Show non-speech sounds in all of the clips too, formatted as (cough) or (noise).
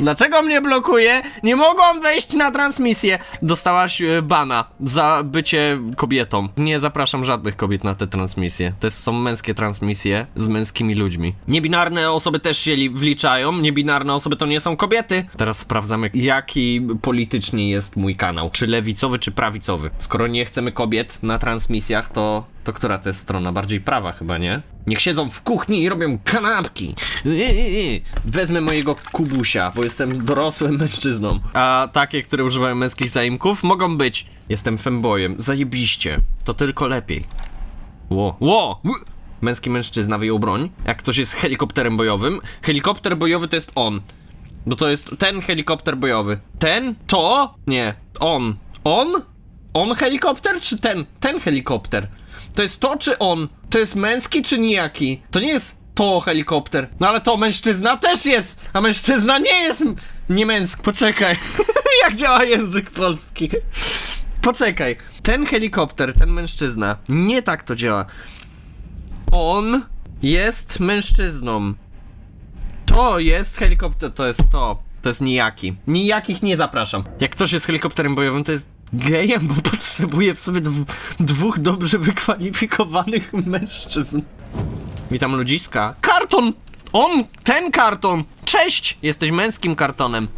Dlaczego mnie blokuje? Nie mogłam wejść na transmisję. Dostałaś e, bana za bycie kobietą. Nie zapraszam żadnych kobiet na te transmisje. To są męskie transmisje z męskimi ludźmi. Niebinarne osoby też się li- wliczają. Niebinarne osoby to nie są kobiety. Teraz sprawdzamy, jaki politycznie jest mój kanał. Czy lewicowy, czy prawicowy. Skoro nie chcemy kobiet na transmisjach, to, to która to jest strona? Bardziej prawa chyba, nie? Niech siedzą w kuchni i robią kanapki. Wezmę mojego kubusia, bo jestem dorosłym mężczyzną. A takie, które używają męskich zaimków, mogą być. Jestem fembojem. Zajebiście. To tylko lepiej. Ło. Ło! Męski mężczyzna wyjął broń. Jak ktoś jest helikopterem bojowym, helikopter bojowy to jest on. Bo to jest ten helikopter bojowy. Ten? To? Nie. On. On? On helikopter czy ten? Ten helikopter. To jest to czy on? To jest męski czy nijaki? To nie jest to helikopter. No ale to mężczyzna też jest, a mężczyzna nie jest nie męski. Poczekaj. (laughs) Jak działa język polski? Poczekaj. Ten helikopter, ten mężczyzna. Nie tak to działa. On jest mężczyzną. To jest helikopter, to jest to. To jest nijaki. Nijakich nie zapraszam. Jak ktoś jest helikopterem bojowym, to jest gejem, bo (laughs) potrzebuje w sobie dw dwóch dobrze wykwalifikowanych mężczyzn. Witam ludziska. Karton! On! Ten karton! Cześć! Jesteś męskim kartonem.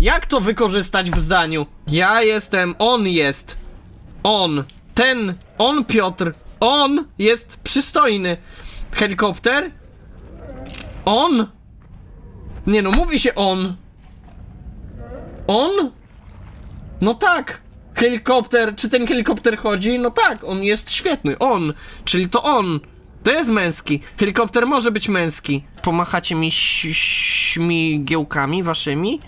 Jak to wykorzystać w zdaniu? Ja jestem, on jest. On. Ten. On Piotr. On jest przystojny. Helikopter? On? Nie no, mówi się on. On? No tak. Helikopter, czy ten helikopter chodzi? No tak, on jest świetny. On, czyli to on. To jest męski. Helikopter może być męski. Pomachacie mi śmigiełkami waszymi?